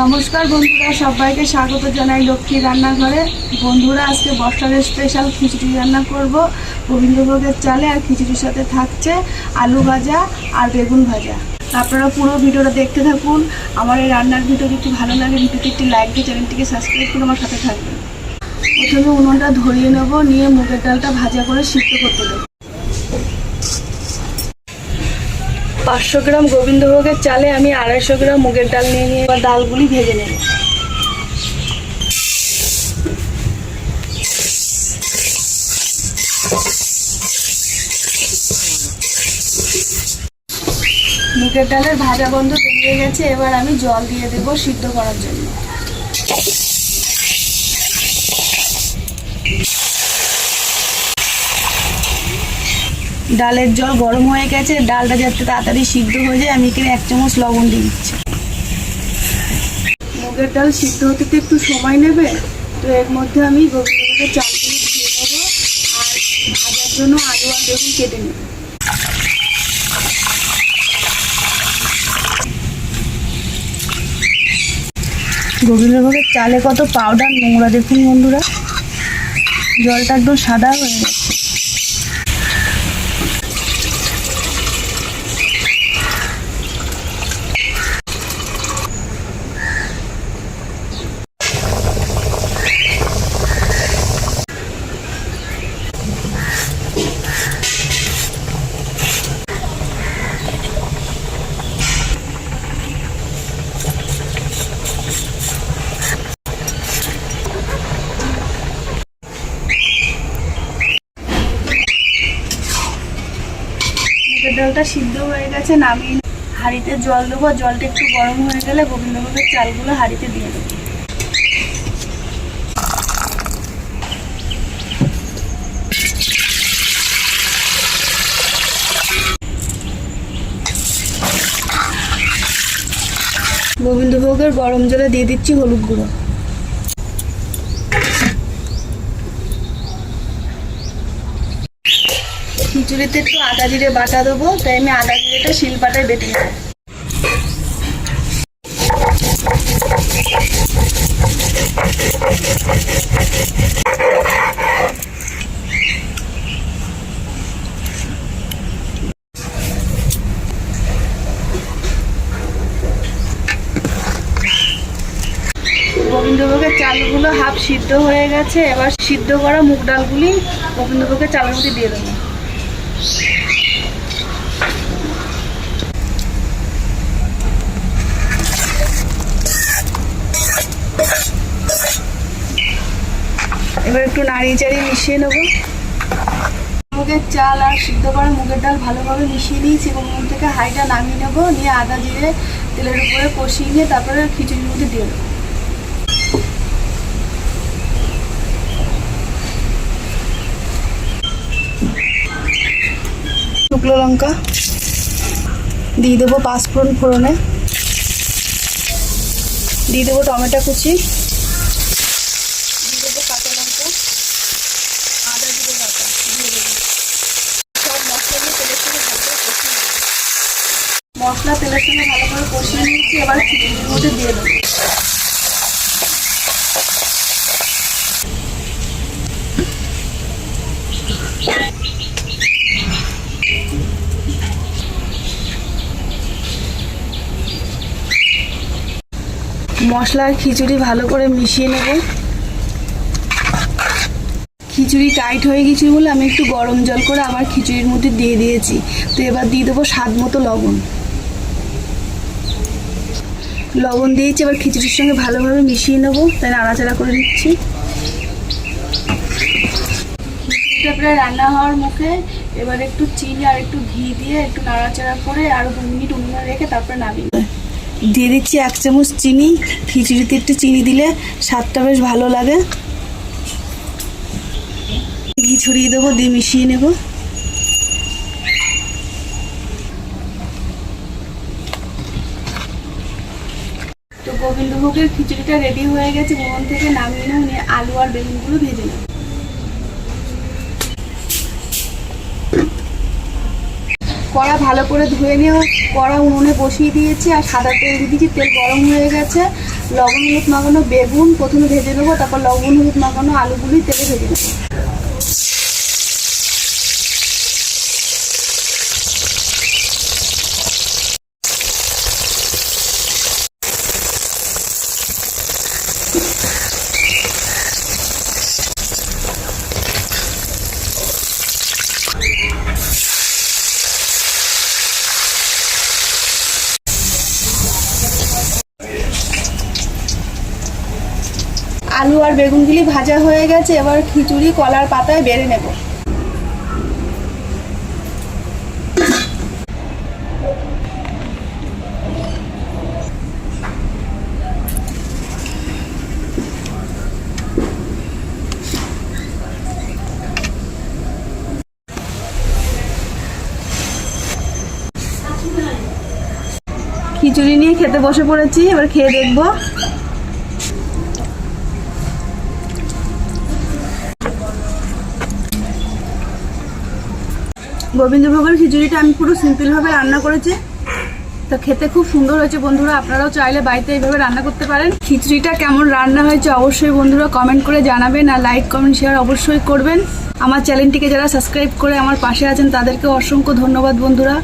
নমস্কার বন্ধুরা, সবাইকে স্বাগত জানাই লক্ষ্মী রান্নাঘরে। বন্ধুরা, আজকে বর্ষার স্পেশাল খিচুড়ি রান্না করব। গোবিন্দভোগের চালে আর খিচুড়ির সাথে থাকছে আলু ভাজা আর বেগুন ভাজা। আপনারা পুরো ভিডিওটা দেখতে থাকুন। আমার এই রান্নার ভিডিও যদি ভালো লাগে ভিডিওটি একটি লাইক দিয়ে চ্যানেলটিকে সাবস্ক্রাইব করে আমার সাথে থাকবেন। প্রথমে উনুনটা ধরিয়ে নেব, নিয়ে মুগের ডালটা ভাজা করে সিদ্ধ করতে দেবো। পাঁচশো গ্রাম গোবিন্দভোগের চালে আমি আড়াইশো গ্রাম মুগের ডাল নিয়ে নিয়ে এবার ডালগুলি ভেজে নেব। মুগের ডালের ভাজা বন্ধ বেরিয়ে গেছে, এবার আমি জল দিয়ে দেব সিদ্ধ করার জন্য। ডালের জল গরম হয়ে গেছে, ডালটা যাতে তাড়াতাড়ি সিদ্ধ হয়ে যায়, আমি এখানে এক চামচ লবণ দিয়ে দিচ্ছি। মুগের ডাল সিদ্ধ হতে তো একটু সময় নেবে, তো এর মধ্যে আমি গোবিন্দভোগের চালগুলো ধুয়ে নেব আর ভাজার জন্য আলু আর বেগুন কেটে নেব। গোবিন্দভোগের চালে কত পাউডার নোংরা দেখুন বন্ধুরা। জলটা একদম সাদা হয়ে গেছে। ডালটা সিদ্ধ হয়ে গেছে, নামিয়ে হাঁড়িতে জল দেবো জলটা একটু গরম হয়ে গেলে গোবিন্দভোগের চালগুলো হাঁড়িতে দিয়ে দেবো। গোবিন্দভোগের গরম জলে দিয়ে দিচ্ছি হলুদ গুঁড়ো। খিচুড়িতে একটু আদা জিরে বাটা দেবো, তাই আমি আদা জিরেটা শিলপাটায় বেটে নেব। গোবিন্দভোগের চালগুলো হাফ সিদ্ধ হয়ে গেছে, এবার সিদ্ধ করা মুগ ডালগুলি গোবিন্দভোগের মধ্যে দিয়ে দেবো। এবার একটু নাড়িয়ে চাড়িয়ে মিশিয়ে নেব। মুগের চাল আর সিদ্ধ করা মুগের ডাল ভালোভাবে মিশিয়ে নিয়েছি এবং ওখান থেকে হাইটা নামিয়ে নেব। নিয়ে আদা জিরে তেলের উপরে কষিয়ে নিয়ে তারপরে খিচুড়ির মধ্যে দিয়ে দেবো। শুকনো লঙ্কা। দিয়ে দেবো পাঁচফোড়ন ফোড়নে। দিয়ে দেবো টমেটো কুচি। দিয়ে দেবো কাঁচা লঙ্কা। আদা জিরে বাটা। দিয়ে দেবো। সব মশলা দিয়ে তেলের সঙ্গে ভালো করে কষিয়ে। মশলা তেলের সঙ্গে ভালো করে কষিয়ে নিয়েছি, এবার মধ্যে দিয়ে দেবো। মশলা আর খিচুড়ি ভালো করে মিশিয়ে নেব। খিচুড়ি টাইট হয়ে গেছে বলে আমি একটু গরম জল করে আবার খিচুড়ির মধ্যে দিয়ে দিয়েছি। তো এবার দিয়ে দেবো স্বাদ মতো লবণ। লবণ দিয়েছি, এবার খিচুড়ির সঙ্গে ভালোভাবে মিশিয়ে নেব। তাই নাড়াচাড়া করে দিচ্ছি খিচুড়িটা প্রায় রান্না হওয়ার মুখে এবার একটু চিনি আর একটু ঘি দিয়ে একটু নাড়াচাড়া করে আরও দু মিনিট উনুনে রেখে তারপরে নামিয়ে। দিয়ে দিচ্ছি এক চামচ চিনি, খিচুড়িতে একটু চিনি দিলে স্বাদটা বেশ ভালো লাগে। ঘি ছড়িয়ে দেবো, দিয়ে মিশিয়ে নেব। তো গোবিন্দভোগের খিচুড়িটা রেডি হয়ে গেছে। উনুন থেকে নামিয়ে নিয়ে আলু আর বেগুনগুলো ভেজে নেব। কড়া ভালো করে ধুয়ে নিয়ে কড়া উনুনে বসিয়ে দিয়েছি আর সাদা তেল দিয়ে দিয়েছি। তেল গরম হয়ে গেছে। লবণ, হলুদ, মাখানো বেগুন প্রথমে ভেজে নেব, তারপর লবণ, হলুদ, মাখানো আলুগুলি তেলে ভেজে নেব। আলু আর বেগুনগুলি ভাজা হয়ে গেছে, এবার খিচুড়ি, কলার পাতায় বেড়ে নেব। খিচুড়ি নিয়ে খেতে বসে পড়েছি, এবার খেয়ে দেখব। গোবিন্দভোগের খিচুড়িটা আমি পুরো সিম্পলভাবে রান্না করেছি। তো খেতে খুব সুন্দর হয়েছে বন্ধুরা, আপনারাও চাইলে বাড়িতে এইভাবে রান্না করতে পারেন। খিচুড়িটা কেমন রান্না হয়েছে অবশ্যই বন্ধুরা কমেন্ট করে জানাবেন আর লাইক কমেন্ট শেয়ার অবশ্যই করবেন। আমার চ্যানেলটিকে যারা সাবস্ক্রাইব করে আমার পাশে আছেন তাদেরকে অসংখ্য ধন্যবাদ বন্ধুরা।